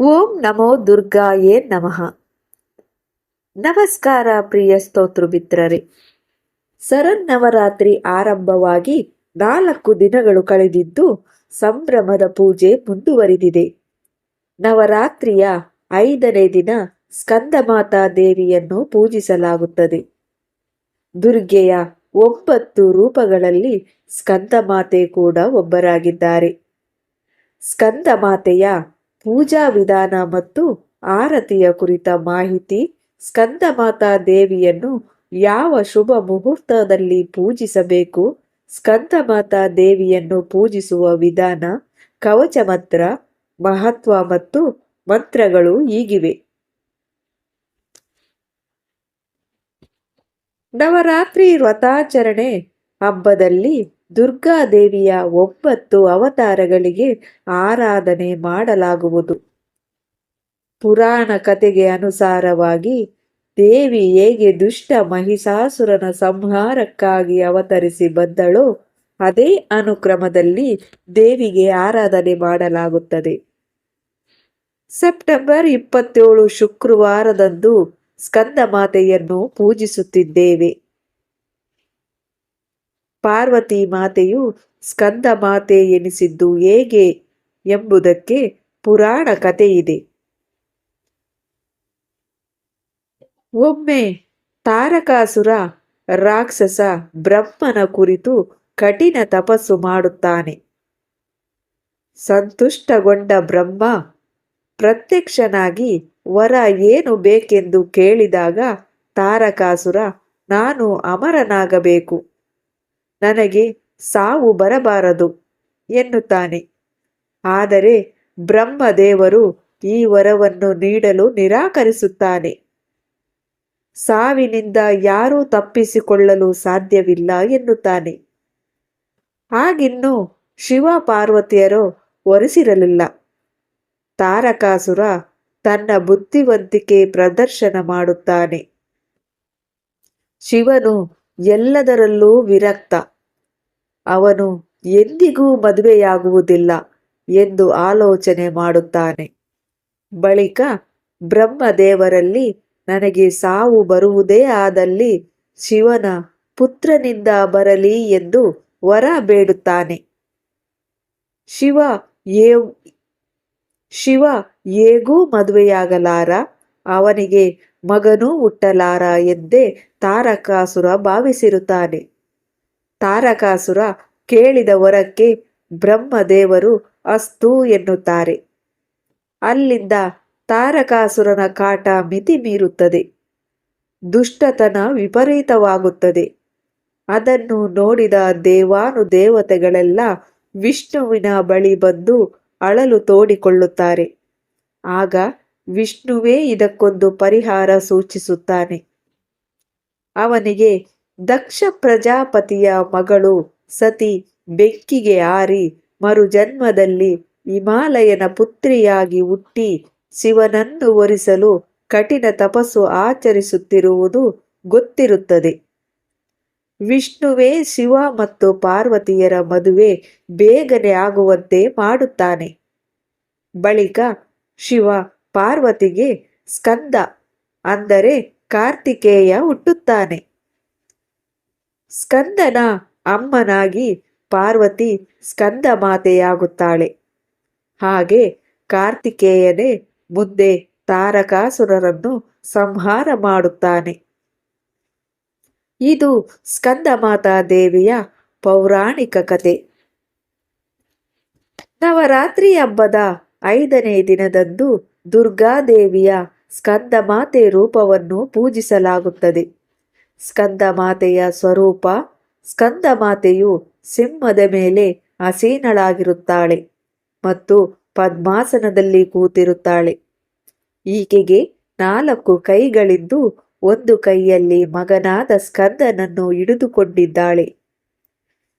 ಓಂ ನಮೋ ದುರ್ಗಾಯೇ ನಮಃ. ನಮಸ್ಕಾರ ಪ್ರಿಯ ಸ್ತೋತೃ ಮಿತ್ರರೇ. ಸರನ್ನವರಾತ್ರಿ ಆರಂಭವಾಗಿ ನಾಲ್ಕು ದಿನಗಳು ಕಳೆದಿದ್ದು ಸಂಭ್ರಮದ ಪೂಜೆ ಮುಂದುವರಿದಿದೆ. ನವರಾತ್ರಿಯ ಐದನೇ ದಿನ ಸ್ಕಂದಮಾತಾ ದೇವಿಯನ್ನು ಪೂಜಿಸಲಾಗುತ್ತದೆ. ದುರ್ಗೆಯ ಒಂಬತ್ತು ರೂಪಗಳಲ್ಲಿ ಸ್ಕಂದಮಾತೆ ಕೂಡ ಒಬ್ಬರಾಗಿದ್ದಾರೆ. ಸ್ಕಂದಮಾತೆಯ ಪೂಜಾ ವಿಧಾನ ಮತ್ತು ಆರತಿಯ ಕುರಿತ ಮಾಹಿತಿ ಸ್ಕಂದಮಾತಾ ದೇವಿಯನ್ನು ಯಾವ ಶುಭ ಮುಹೂರ್ತದಲ್ಲಿ ಪೂಜಿಸಬೇಕು? ಸ್ಕಂದಮಾತಾ ದೇವಿಯನ್ನು ಪೂಜಿಸುವ ವಿಧಾನ, ಕವಚ ಮಂತ್ರ, ಮಹತ್ವ ಮತ್ತು ಮಂತ್ರಗಳು ಹೀಗಿವೆ. ನವರಾತ್ರಿ ವ್ರತಾಚರಣೆ ಹಬ್ಬದಲ್ಲಿ ದುರ್ಗಾದೇವಿಯ ಒಂಬತ್ತು ಅವತಾರಗಳಿಗೆ ಆರಾಧನೆ ಮಾಡಲಾಗುವುದು. ಪುರಾಣ ಕಥೆಗೆ ಅನುಸಾರವಾಗಿ ದೇವಿ ಹೇಗೆ ದುಷ್ಟ ಮಹಿಷಾಸುರನ ಸಂಹಾರಕ್ಕಾಗಿ ಅವತರಿಸಿ ಬಂದಳೋ ಅದೇ ಅನುಕ್ರಮದಲ್ಲಿ ದೇವಿಗೆ ಆರಾಧನೆ ಮಾಡಲಾಗುತ್ತದೆ. ಸೆಪ್ಟೆಂಬರ್ ಇಪ್ಪತ್ತೇಳು ಶುಕ್ರವಾರದಂದು ಸ್ಕಂದ ಮಾತೆಯನ್ನು ಪೂಜಿಸುತ್ತಿದ್ದೇವೆ. ಪಾರ್ವತಿ ಮಾತೆಯು ಸ್ಕಂದ ಮಾತೆ ಎನಿಸಿದ್ದು ಹೇಗೆ ಎಂಬುದಕ್ಕೆ ಪುರಾಣ ಕಥೆಯಿದೆ ಒಮ್ಮೆ ತಾರಕಾಸುರ ರಾಕ್ಷಸ ಬ್ರಹ್ಮನ ಕುರಿತು ಕಠಿಣ ತಪಸ್ಸು ಮಾಡುತ್ತಾನೆ. ಸಂತುಷ್ಟಗೊಂಡ ಬ್ರಹ್ಮ ಪ್ರತ್ಯಕ್ಷನಾಗಿ, ವರ ಏನು ಬೇಕೆಂದು ಕೇಳಿದಾಗ ತಾರಕಾಸುರ, ನಾನು ಅಮರನಾಗಬೇಕು. ನನಗೆ ಸಾವು ಬರಬಾರದು ಎನ್ನುತ್ತಾನೆ. ಆದರೆ ಬ್ರಹ್ಮದೇವರು ಈ ವರವನ್ನು ನೀಡಲು ನಿರಾಕರಿಸುತ್ತಾನೆ. ಸಾವಿನಿಂದ ಯಾರೂ ತಪ್ಪಿಸಿಕೊಳ್ಳಲು ಸಾಧ್ಯವಿಲ್ಲ ಎನ್ನುತ್ತಾನೆ. ಆಗಿನ್ನೂ ಶಿವ ಪಾರ್ವತಿಯರು ಒರೆಸಿರಲಿಲ್ಲ. ತಾರಕಾಸುರ ತನ್ನ ಬುದ್ಧಿವಂತಿಕೆ ಪ್ರದರ್ಶನ ಮಾಡುತ್ತಾನೆ. ಶಿವನು ಎಲ್ಲದರಲ್ಲೂ ವಿರಕ್ತ. ಅವನು ಎಂದಿಗೂ ಮದುವೆಯಾಗುವುದಿಲ್ಲ ಎಂದು ಆಲೋಚನೆ ಮಾಡುತ್ತಾನೆ. ಬಳಿಕ ಬ್ರಹ್ಮದೇವರಲ್ಲಿ ನನಗೆ ಸಾವು ಬರುವುದೇ ಆದಲ್ಲಿ ಶಿವನ ಪುತ್ರನಿಂದ ಬರಲಿ ಎಂದು ವರ ಬೇಡುತ್ತಾನೆ. ಶಿವ ಏ ಶಿವ ಹೇಗೂ ಮದುವೆಯಾಗಲಾರ? ಅವನಿಗೆ ಮಗನೂ ಹುಟ್ಟಲಾರ ಎಂದೇ ತಾರಕಾಸುರ ಭಾವಿಸಿರುತ್ತಾನೆ. ತಾರಕಾಸುರ ಕೇಳಿದ ವರಕ್ಕೆ ಬ್ರಹ್ಮದೇವರು ಅಸ್ತು ಎನ್ನುತ್ತಾರೆ. ಅಲ್ಲಿಂದ ತಾರಕಾಸುರನ ಕಾಟ ಮಿತಿ ಮೀರುತ್ತದೆ. ದುಷ್ಟತನ ವಿಪರೀತವಾಗುತ್ತದೆ. ಅದನ್ನು ನೋಡಿದ ದೇವಾನು ದೇವತೆಗಳೆಲ್ಲ ವಿಷ್ಣುವಿನ ಬಳಿ ಬಂದು ಅಳಲು ತೋಡಿಕೊಳ್ಳುತ್ತಾರೆ. ಆಗ ವಿಷ್ಣುವೇ ಇದಕ್ಕೊಂದು ಪರಿಹಾರ ಸೂಚಿಸುತ್ತಾನೆ. ಅವನಿಗೆ ದಕ್ಷ ಪ್ರಜಾಪತಿಯ ಮಗಳು ಸತಿ ಬೆಂಕಿಗೆ ಆರಿ ಮರುಜನ್ಮದಲ್ಲಿ ಹಿಮಾಲಯನ ಪುತ್ರಿಯಾಗಿ ಹುಟ್ಟಿ ಶಿವನನ್ನು ಒರಿಸಲು ಕಠಿಣ ತಪಸ್ಸು ಆಚರಿಸುತ್ತಿರುವುದು ಗೊತ್ತಿರುತ್ತದೆ. ವಿಷ್ಣುವೇ ಶಿವ ಮತ್ತು ಪಾರ್ವತಿಯರ ಮದುವೆ ಬೇಗನೆ ಆಗುವಂತೆ ಮಾಡುತ್ತಾನೆ. ಬಳಿಕ ಶಿವ ಪಾರ್ವತಿಗೆ ಸ್ಕಂದ, ಅಂದರೆ ಕಾರ್ತಿಕೇಯ ಹುಟ್ಟುತ್ತಾನೆ. ಸ್ಕಂದನ ಅಮ್ಮನಾಗಿ ಪಾರ್ವತಿ ಸ್ಕಂದ ಮಾತೆಯಾಗುತ್ತಾಳೆ. ಹಾಗೆ ಕಾರ್ತಿಕೇಯನೇ ಮುಂದೆ ತಾರಕಾಸುರರನ್ನು ಸಂಹಾರ ಮಾಡುತ್ತಾನೆ. ಇದು ಸ್ಕಂದಮಾತಾ ದೇವಿಯ ಪೌರಾಣಿಕ ಕತೆ. ನವರಾತ್ರಿ ಹಬ್ಬದ ಐದನೇ ದಿನದಂದು ದುರ್ಗಾದೇವಿಯ ಸ್ಕಂದಮಾತೆ ರೂಪವನ್ನು ಪೂಜಿಸಲಾಗುತ್ತದೆ. ಸ್ಕಂದಮಾತೆಯ ಸ್ವರೂಪ, ಸ್ಕಂದಮಾತೆಯು ಸಿಂಹದ ಮೇಲೆ ಆಸೀನಳಾಗಿರುತ್ತಾಳೆ ಮತ್ತು ಪದ್ಮಾಸನದಲ್ಲಿ ಕೂತಿರುತ್ತಾಳೆ. ಈಕೆಗೆ ನಾಲ್ಕು ಕೈಗಳಿದ್ದು ಒಂದು ಕೈಯಲ್ಲಿ ಮಗನಾದ ಸ್ಕಂದನನ್ನು ಹಿಡಿದುಕೊಂಡಿದ್ದಾಳೆ.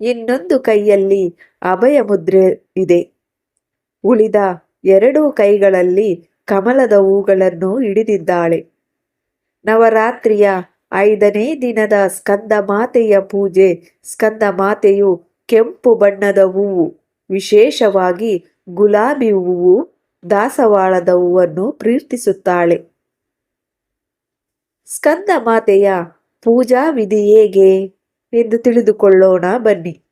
ಇನ್ನೊಂದು ಕೈಯಲ್ಲಿ ಅಭಯ ಮುದ್ರೆ ಇದೆ. ಉಳಿದ ಎರಡೂ ಕೈಗಳಲ್ಲಿ ಕಮಲದ ಹೂಗಳನ್ನು ಹಿಡಿದಿದ್ದಾಳೆ. ನವರಾತ್ರಿಯ ಐದನೇ ದಿನದ ಸ್ಕಂದ ಮಾತೆಯ ಪೂಜೆ. ಸ್ಕಂದ ಮಾತೆಯು ಕೆಂಪು ಬಣ್ಣದ ಹೂವು. ವಿಶೇಷವಾಗಿ ಗುಲಾಬಿ ಹೂವು ದಾಸವಾಳದ ಹೂವನ್ನು ಪ್ರೀತಿಸುತ್ತಾಳೆ ಸ್ಕಂದ ಮಾತೆಯ ಪೂಜಾ ವಿಧಿ ಹೇಗೆ? ಎಂದು ತಿಳಿದುಕೊಳ್ಳೋಣ ಬನ್ನಿ.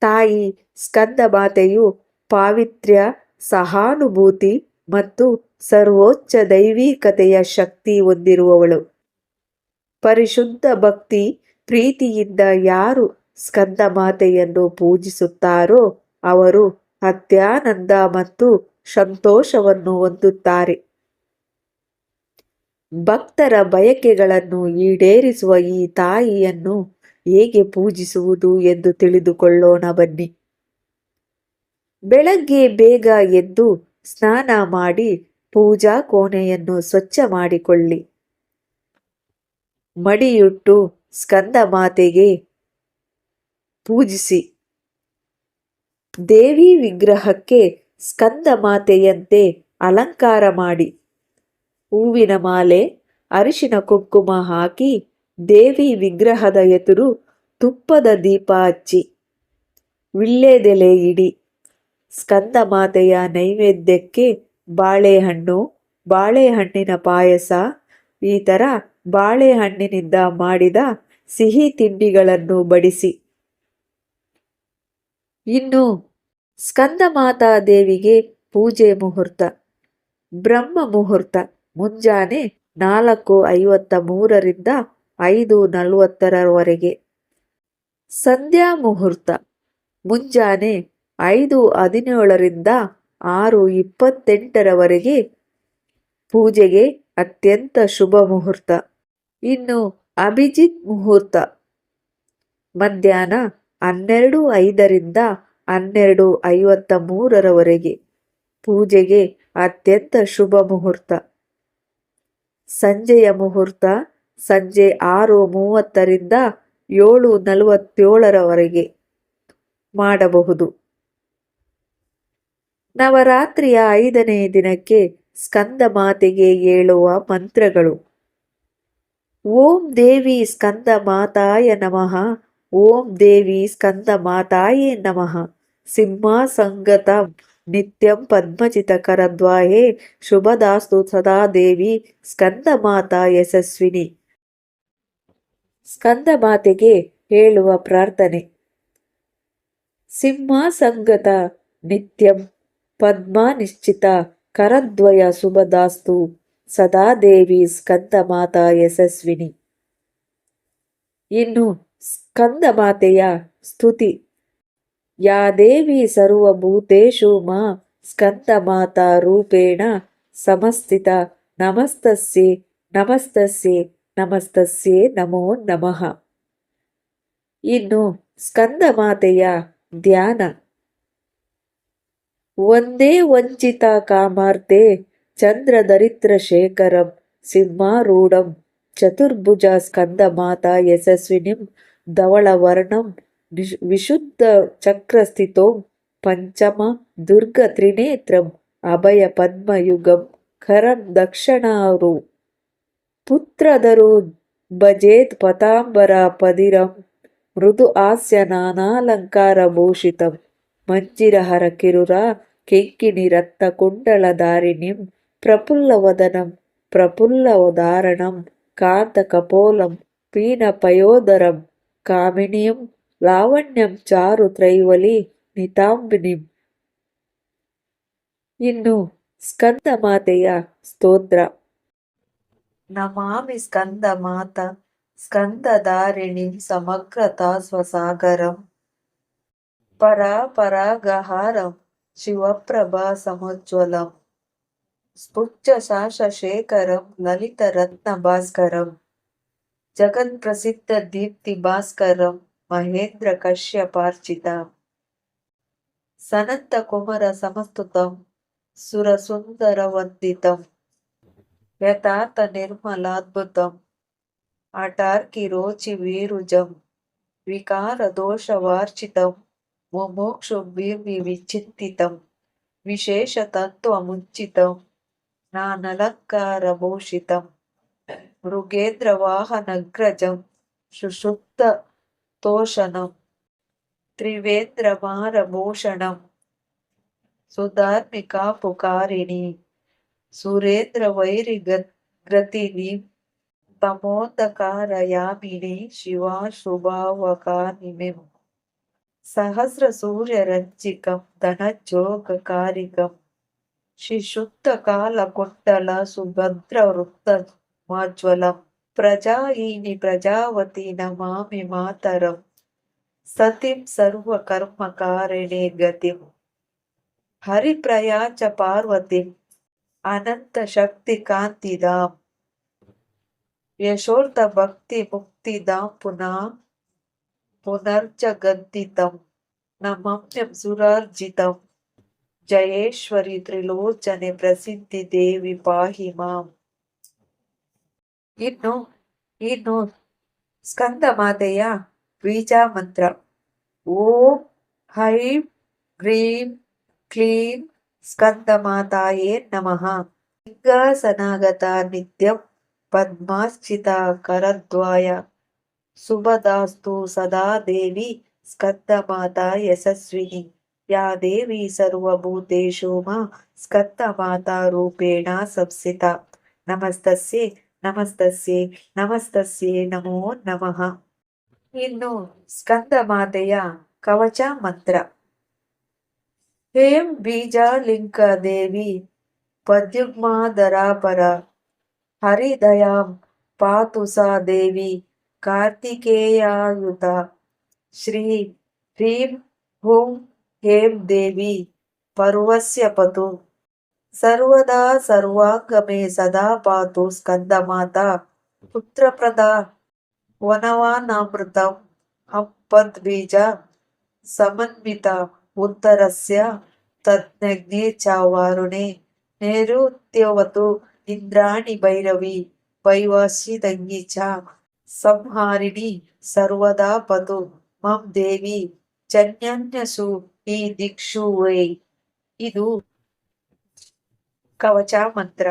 ತಾಯಿ, ಸ್ಕಂದ ಮಾತೆಯು ಪಾವಿತ್ರ್ಯ, ಸಹಾನುಭೂತಿ ಮತ್ತು ಸರ್ವೋಚ್ಚ ದೈವಿಕತೆಯ ಶಕ್ತಿ ಹೊಂದಿರುವವಳು. ಪರಿಶುದ್ಧ ಭಕ್ತಿ ಪ್ರೀತಿಯಿಂದ ಯಾರು ಸ್ಕಂದ ಮಾತೆಯನ್ನು ಪೂಜಿಸುತ್ತಾರೋ ಅವರು ಅತ್ಯಾನಂದ ಮತ್ತು ಸಂತೋಷವನ್ನು ಹೊಂದುತ್ತಾರೆ. ಭಕ್ತರ ಬಯಕೆಗಳನ್ನು ಈಡೇರಿಸುವ ಈ ತಾಯಿಯನ್ನು ಹೇಗೆ ಪೂಜಿಸುವುದು ಎಂದು ತಿಳಿದುಕೊಳ್ಳೋಣ ಬನ್ನಿ. ಬೆಳಗ್ಗೆ ಬೇಗ ಎದ್ದು ಸ್ನಾನ ಮಾಡಿ ಪೂಜಾ ಕೋಣೆಯನ್ನು ಸ್ವಚ್ಛ ಮಾಡಿಕೊಳ್ಳಿ. ಮಡಿಯುಟ್ಟು ಸ್ಕಂದ ಮಾತೆಗೆ ಪೂಜಿಸಿ. ದೇವಿ ವಿಗ್ರಹಕ್ಕೆ ಸ್ಕಂದ ಮಾತೆಯಂತೆ ಅಲಂಕಾರ ಮಾಡಿ. ಹೂವಿನ ಮಾಲೆ, ಅರಿಶಿನ ಕುಂಕುಮ ಹಾಕಿ ದೇವಿ ವಿಗ್ರಹದ ಎದುರು ತುಪ್ಪದ ದೀಪ ಹಚ್ಚಿ. ವಿಳ್ಳೆದೆಲೆ ಇಡಿ. ಸ್ಕಂದ ಮಾತೆಯ ನೈವೇದ್ಯಕ್ಕೆ ಬಾಳೆಹಣ್ಣು, ಬಾಳೆಹಣ್ಣಿನ ಪಾಯಸ ಈ ಥರ ಬಾಳೆಹಣ್ಣಿನಿಂದ ಮಾಡಿದ ಸಿಹಿ ತಿಂಡಿಗಳನ್ನು ಬಡಿಸಿ. ಇನ್ನು ಸ್ಕಂದಮಾತಾ ದೇವಿಗೆ ಪೂಜೆ ಮುಹೂರ್ತ, ಬ್ರಹ್ಮ ಮುಹೂರ್ತ ಮುಂಜಾನೆ ನಾಲ್ಕು ಐವತ್ತ ಮೂರರಿಂದ ಐದು ನಲವತ್ತರವರೆಗೆ. ಸಂಧ್ಯಾ ಮುಹೂರ್ತ ಮುಂಜಾನೆ ಐದು ಹದಿನೇಳರಿಂದ ಆರು ಇಪ್ಪತ್ತೆಂಟರವರೆಗೆ. ಪೂಜೆಗೆ ಅತ್ಯಂತ ಶುಭ ಮುಹೂರ್ತ. ಇನ್ನು ಅಭಿಜಿತ್ ಮುಹೂರ್ತ. ಮಧ್ಯಾಹ್ನ ಹನ್ನೆರಡು ಐದರಿಂದ ಹನ್ನೆರಡು ಐವತ್ತ ಮೂರರವರೆಗೆ ಪೂಜೆಗೆ ಅತ್ಯಂತ ಶುಭ ಮುಹೂರ್ತ. ಸಂಜೆಯ ಮುಹೂರ್ತ ಸಂಜೆ ಆರು ಮೂವತ್ತರಿಂದ ಏಳು ನಲವತ್ತೇಳರವರೆಗೆ ಮಾಡಬಹುದು. ನವರಾತ್ರಿಯ ಐದನೇ ದಿನಕ್ಕೆ ಸ್ಕಂದ ಮಾತೆಗೆ ಹೇಳುವ ಮಂತ್ರಗಳು. ಓಂ ದೇವಿ ಸ್ಕಂದ ಮಾತಾಯ ನಮಃ. ಓಂ ದೇವಿ ಸ್ಕಂದ ಮಾತಾಯೇ ನಮಃ. ಸಿಂಹಾಸಂಗತ ನಿತ್ಯಂ ಪದ್ಮಚಿತಕರದ್ವಾಯೇ ಶುಭದಾಸ್ತು ಸದಾ ದೇವಿ ಸ್ಕಂದ ಮಾತಾ ಯಶಸ್ವಿನಿ. ಸ್ಕಂದ ಮಾತೆಗೆ ಹೇಳುವ ಪ್ರಾರ್ಥನೆ. ಸಿಂಹಾಸಂಗತ ನಿತ್ಯಂ ಪದ್ಮ ನಿಶ್ಚಿತ ಕರದ್ವಯ ಶುಭದಾಸ್ತು. ಸದಾ ದೇವಿ ಸ್ಕಂದ ಮಾತಾ ಯಶಸ್ವಿನಿ. ಇನ್ನು ಸ್ಕಂದ ಮಾತೆಯ ಸ್ತುತಿ. ಯಾ ದೇವಿ ಸರ್ವಭೂತೇಷು ಮಾ ಸ್ಕಂದ ಮಾತಾ ರೂಪೇಣ ಸಮಸ್ಥಿತ. ನಮಸ್ತಸ್ಯೆ ನಮಸ್ತಸ್ಯೆ ನಮಸ್ತಸ್ಯೆ ನಮೋ ನಮಃ. ಇನ್ನು ಸ್ಕಂದ ಮಾತೆಯ ಧ್ಯಾನ. ಒಂದೇ ವಂಚಿತ ಕಾಮಾರ್ತೆ చంద్రదరిద్రశేఖరం సింహారూఢం చతుర్భుజ స్కందమాత యశస్వినిం ధవళవర్ణం విశుద్ధ చక్రస్థితో పంచమ దుర్గ త్రినేత్రం అభయ పద్మయుగం కరం దక్షిణారు పుత్రధరు భజేత్ పతాంబరా పదిరం మృదు ఆస్య నానాలంకార భూషితం మంజిరహర కిరురా కింకిని రత్న కుండల దారిణిం ಕುಂಡಲಧಾರಿಣಿಂ ಪ್ರಫುಲ್ಲವದನಂ ಪ್ರಫುಲ್ಲವಧಾರಣಂ ಕಾಂತ ಕಪೋಲಂ ಪೀನಪಯೋದರಂ ಕಾಮಿನಿಯಂ ಲಾವಣ್ಯಂ ಚಾರು ತ್ರೈವಲಿ ನಿತಾಂಬಿನಿಂ ಇನ್ನು ಸ್ಕಂದ ಮಾತೆಯ ಸ್ತೋತ್ರ ನಮಾಮಿ ಸ್ಕಂದ ಮಾತ ಸ್ಕಂದಧಾರಿಣಿಂ ಸಮಗ್ರತಾ ಸ್ವಸಾಗರಂ ಪರಾಪರಾಗಹಾರಂ ಶಿವಪ್ರಭಾ ಸಮೋಜ್ವಲಂ స్పుచ్ఛ సాష శేఖరం లలిత రత్న భాస్కరం జగన్ ప్రసిద్ధ దీప్తి భాస్కరం మహేంద్ర జగత్ప్రసిద్ధదీప్తిభాస్కరం సనంత కుమర సమస్తుతం సుర సుందర వందితం యథార్థ నిర్మలాద్భుతం అటార్కి రోచి వీరుజం వికార దోష వార్చితం ముమోక్షు భీమి విచింతితం విశేషతత్వముంచితం नानलङ्कारभूषितं मृगेन्द्रवाहनग्रजं सुषुप्ततोषणं। त्रिवेन्द्रमारभूषणं सुधार्मिकापुकारिणी। सुरेन्द्रवैरिग्रतिनीं। तमोदकारयामिनी शिवा शुभावकानिमिं। सहस्रसूर्यरञ्जिकं धनज्जोगकारिकम् श्रीशुद्धकालकुण्डलसुभद्रवृत्तमाज्वलं प्रजायिनि प्रजावती न मामि मातरं सतिं हरिप्रया च पार्वतीं अनन्तशक्तिकान्तिदां यशोर्धभक्तिमुक्तिदां पुनः पुनर्जगन्दितं न मं सुरार्जितम् ಪ್ರಜಾಯಿನಿ ಪ್ರಜಾವತಿ ನಮಾಮಿ ಮಾತರಂ ಸತಿಂ ಸರ್ವಕರ್ಮಕಾರಿಣೆ ಗತಿಂ ಹರಿಪ್ರಯಾಚ ಪಾರ್ವತಿಂ ಅನಂತ ಶಕ್ತಿ ಕಾಂತಿದಾಂ ಯಶೋರ್ಥ ಭಕ್ತಿ ಮುಕ್ತಿದಾಂ ಪುನಃ ಪುನರ್ಜಗದ್ದಿತಂ ನಮಮ್ಯಂ ಸುರಾರ್ಜಿತಂ ಜಯೇಶ್ವರಿ ತ್ರಿಲೋಚನೆ ಪ್ರಸಿದ್ಧಿ ದೇವಿ ಪಾಹಿ ಮಾಂ ಇನ್ನು ಇನ್ನು ಸ್ಕಂದ ಮಾತೆಯ ಬೀಜ ಮಂತ್ರ ಓಂ ಹೈಂ ಹ್ರೀಂ ಕ್ಲೀಂ ಸ್ಕಂದ ಮಾತಾಯೇ ನಮಃ ಸಿಂಹಾಸನಾಗತ ನಿತ್ಯಂ ಪದ್ಮಾಶ್ಚಿತ ಕರದ್ವಾಯ ಶುಭದಾಸ್ತು ಸದಾ ದೇವಿ ಸ್ಕಂದ ಮಾತಾ ಯಶಸ್ವಿನಿ ಯಾ ದೇವಿ ಸರ್ವಭೂತೇಷು ಮಾ ಸ್ಕಂದ ಮಾತಾ ರೂಪೇಣ ಸಂಸ್ಥಿತ ನಮಸ್ತಸ್ಯೆ ನಮಸ್ತಸ್ಯೆ ನಮಸ್ತಸ್ಯೆ ನಮೋ ನಮಃ ಇನ್ನು ಸ್ಕಂದ ಮಾತೆಯ ಕವಚ ಮಂತ್ರ ಹೇಂ ಬೀಜಾಲಿಂಕ ದೇವಿ ಪದ್ಯುಗ್ಮಾಧರಾಪರ ಹರಿದಯಾಂ ಪಾತು ಸಾ ದೇವಿ ಕಾರ್ತಿಕೇಯಾಯುತ ಶ್ರೀ ಹ್ರೀಂ ಹೂಂ హేం దేవి? పర్వస్యపతు సర్వదా సర్వాంగమే సదా పాతు స్కందమాత. పుత్రప్రద వనవానామృతం అంపద్బీజ సమన్విత ఉత్తరస్య తజ్ఞే చావారుణే. నేరుత్యవతు ఇంద్రాణి భైరవి వైవాసిదంగి చ. సంహారిణి సర్వదా పతు. మం దేవి. చన్యన్యసు. ಈ ದಿಕ್ಷು ವೈ ಇದು ಕವಚ ಮಂತ್ರ.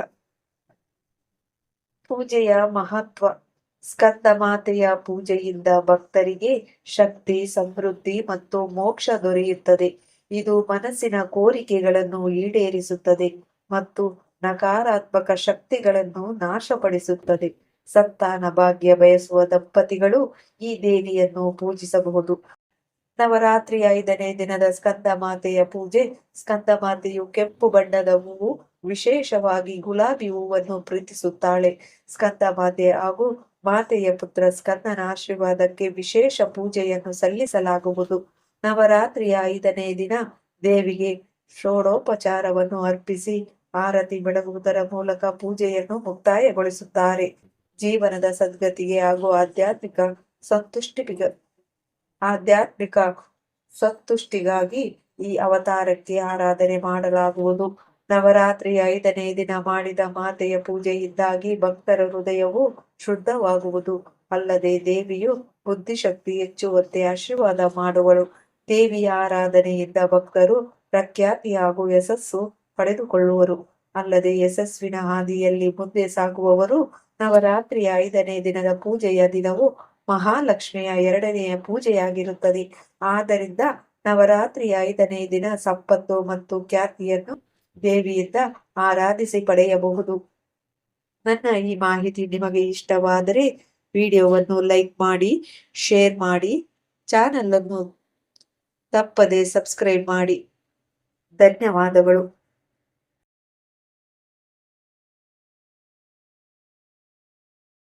ಪೂಜೆಯ ಮಹತ್ವ. ಸ್ಕಂದ ಮಾತೆಯ ಪೂಜೆಯಿಂದ ಭಕ್ತರಿಗೆ ಶಕ್ತಿ, ಸಮೃದ್ಧಿ ಮತ್ತು ಮೋಕ್ಷ ದೊರೆಯುತ್ತದೆ. ಇದು ಮನಸ್ಸಿನ ಕೋರಿಕೆಗಳನ್ನು ಈಡೇರಿಸುತ್ತದೆ ಮತ್ತು ನಕಾರಾತ್ಮಕ ಶಕ್ತಿಗಳನ್ನು ನಾಶಪಡಿಸುತ್ತದೆ. ಸಂತಾನ ಭಾಗ್ಯ ಬಯಸುವ ದಂಪತಿಗಳು ಈ ದೇವಿಯನ್ನು ಪೂಜಿಸಬಹುದು. ನವರಾತ್ರಿ ಐದನೇ ದಿನದ ಸ್ಕಂದ ಮಾತೆಯ ಪೂಜೆ. ಸ್ಕಂದ ಮಾತೆಯು ಕೆಂಪು ಬಣ್ಣದ ಹೂವು, ವಿಶೇಷವಾಗಿ ಗುಲಾಬಿ ಹೂವನ್ನು ಪ್ರೀತಿಸುತ್ತಾಳೆ. ಸ್ಕಂದ ಮಾತೆ ಹಾಗೂ ಮಾತೆಯ ಪುತ್ರ ಸ್ಕಂದನ ಆಶೀರ್ವಾದಕ್ಕೆ ವಿಶೇಷ ಪೂಜೆಯನ್ನು ಸಲ್ಲಿಸಲಾಗುವುದು. ನವರಾತ್ರಿಯ ಐದನೇ ದಿನ ದೇವಿಗೆ ಷೋಡೋಪಚಾರವನ್ನು ಅರ್ಪಿಸಿ ಆರತಿ ಬೆಳಗುವುದರ ಮೂಲಕ ಪೂಜೆಯನ್ನು ಮುಕ್ತಾಯಗೊಳಿಸುತ್ತಾರೆ. ಜೀವನದ ಸದ್ಗತಿಗೆ ಹಾಗೂ ಆಧ್ಯಾತ್ಮಿಕ ಸಂತುಷ್ಟಿ ಆಧ್ಯಾತ್ಮಿಕ ಸಂತುಷ್ಟಿಗಾಗಿ ಈ ಅವತಾರಕ್ಕೆ ಆರಾಧನೆ ಮಾಡಲಾಗುವುದು. ನವರಾತ್ರಿ ಐದನೇ ದಿನ ಮಾಡಿದ ಮಾತೆಯ ಪೂಜೆಯಿಂದಾಗಿ ಭಕ್ತರ ಹೃದಯವು ಶುದ್ಧವಾಗುವುದು. ಅಲ್ಲದೆ ದೇವಿಯು ಬುದ್ಧಿಶಕ್ತಿ ಹೆಚ್ಚುವಂತೆ ಆಶೀರ್ವಾದ ಮಾಡುವಳು. ದೇವಿಯ ಆರಾಧನೆಯಿಂದ ಭಕ್ತರು ಪ್ರಖ್ಯಾತಿ ಹಾಗೂ ಯಶಸ್ಸು ಪಡೆದುಕೊಳ್ಳುವರು. ಅಲ್ಲದೆ ಯಶಸ್ವಿನ ಹಾದಿಯಲ್ಲಿ ಮುಂದೆ ಸಾಗುವವರು ನವರಾತ್ರಿಯ ಐದನೇ ದಿನದ ಪೂಜೆಯ ದಿನವು ಮಹಾಲಕ್ಷ್ಮಿಯ ಎರಡನೆಯ ಪೂಜೆಯಾಗಿರುತ್ತದೆ. ಆದ್ದರಿಂದ ನವರಾತ್ರಿಯ ಐದನೇ ದಿನ ಸಂಪತ್ತು ಮತ್ತು ಖ್ಯಾತಿಯನ್ನು ದೇವಿಯಿಂದ ಆರಾಧಿಸಿ ಪಡೆಯಬಹುದು. ನನ್ನ ಈ ಮಾಹಿತಿ ನಿಮಗೆ ಇಷ್ಟವಾದರೆ ವಿಡಿಯೋವನ್ನು ಲೈಕ್ ಮಾಡಿ, ಶೇರ್ ಮಾಡಿ ಚಾನಲ್ ಅನ್ನು ತಪ್ಪದೆ ಸಬ್ಸ್ಕ್ರೈಬ್ ಮಾಡಿ. ಧನ್ಯವಾದಗಳು.